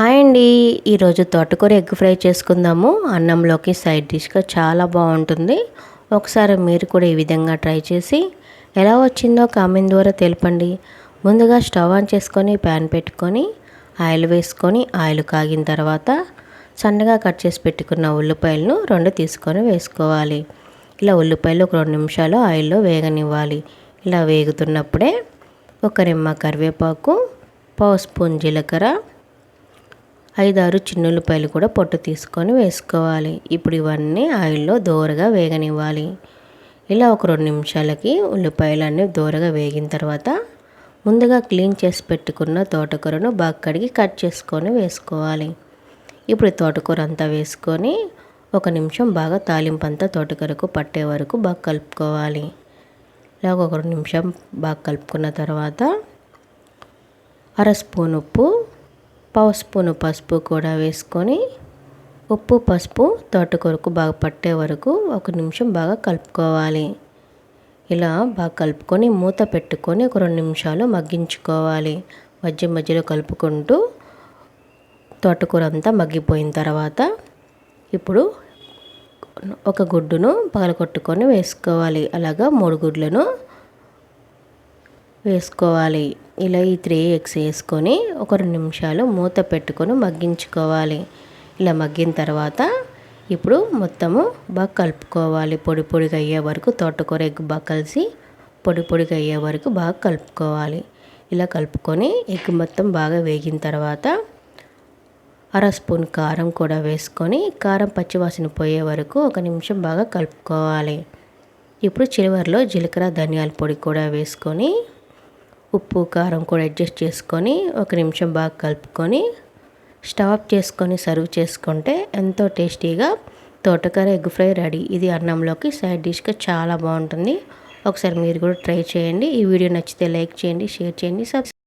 Hi అండి. ఈరోజు తోటకూర ఎగ్ ఫ్రై చేసుకుందాము. అన్నంలోకి సైడ్ డిష్గా చాలా బాగుంటుంది. ఒకసారి మీరు కూడా ఈ విధంగా ట్రై చేసి ఎలా వచ్చిందో కామెంట్ ద్వారా తెలపండి. ముందుగా స్టవ్ ఆన్ చేసుకొని ప్యాన్ పెట్టుకొని ఆయిల్ వేసుకొని ఆయిల్ కాగిన తర్వాత సన్నగా కట్ చేసి పెట్టుకున్న ఉల్లిపాయలను రెండు తీసుకొని వేసుకోవాలి. ఇలా ఉల్లిపాయలు ఒక రెండు నిమిషాలు ఆయిల్లో వేగనివ్వాలి. ఇలా వేగుతున్నప్పుడే ఒక నిమ్మ కరివేపాకు పావు స్పూన్ జీలకర్ర ఐదారు చిన్నుల్లిపాయలు కూడా పొట్టు తీసుకొని వేసుకోవాలి. ఇప్పుడు ఇవన్నీ ఆయిల్లో దోరగా వేగనివ్వాలి. ఇలా ఒక రెండు నిమిషాలకి ఉల్లిపాయలన్నీ దోరగా వేగిన తర్వాత ముందుగా క్లీన్ చేసి పెట్టుకున్న తోటకూరను బాగా కడిగి కట్ చేసుకొని వేసుకోవాలి. ఇప్పుడు తోటకూర అంతా వేసుకొని ఒక నిమిషం బాగా తాలింపు అంతా తోటకూరకు పట్టే వరకు బాగా కలుపుకోవాలి. ఇలా ఒక నిమిషం బాగా కలుపుకున్న తర్వాత అర స్పూన్ ఉప్పు పావు స్పూను పసుపు కూడా వేసుకొని ఉప్పు పసుపు తోటకూరకు బాగా పట్టే వరకు ఒక నిమిషం బాగా కలుపుకోవాలి. ఇలా బాగా కలుపుకొని మూత పెట్టుకొని ఒక రెండు నిమిషాలు మగ్గించుకోవాలి. మధ్య మధ్యలో కలుపుకుంటూ తోటకూర అంతా మగ్గిపోయిన తర్వాత ఇప్పుడు ఒక గుడ్డును పగలగొట్టుకొని వేసుకోవాలి. అలాగా మూడు గుడ్లను వేసుకోవాలి. ఇలా ఈ త్రీ ఎగ్స్ వేసుకొని ఒక రెండు నిమిషాలు మూత పెట్టుకొని మగ్గించుకోవాలి. ఇలా మగ్గిన తర్వాత ఇప్పుడు మొత్తము బాగా కలుపుకోవాలి. పొడి పొడిగా అయ్యే వరకు తోటకూర ఎగ్ బాగా కలిసి పొడి పొడిగా అయ్యే వరకు బాగా కలుపుకోవాలి. ఇలా కలుపుకొని ఎగ్ మొత్తం బాగా వేగిన తర్వాత అర స్పూన్ కారం కూడా వేసుకొని కారం పచ్చివాసన పోయే వరకు ఒక నిమిషం బాగా కలుపుకోవాలి. ఇప్పుడు చివరిలో జీలకర్ర ధనియాల పొడి కూడా వేసుకొని ఉప్పు కారం కూడా అడ్జస్ట్ చేసుకొని ఒక నిమిషం బాగా కలుపుకొని స్టవ్ ఆఫ్ చేసుకొని సర్వ్ చేసుకుంటే ఎంతో టేస్టీగా తోటకూర ఎగ్ ఫ్రై రెడీ. ఇది అన్నంలోకి సైడ్ డిష్గా చాలా బాగుంటుంది. ఒకసారి మీరు కూడా ట్రై చేయండి. ఈ వీడియో నచ్చితే లైక్ చేయండి షేర్ చేయండి సబ్స్క్రైబ్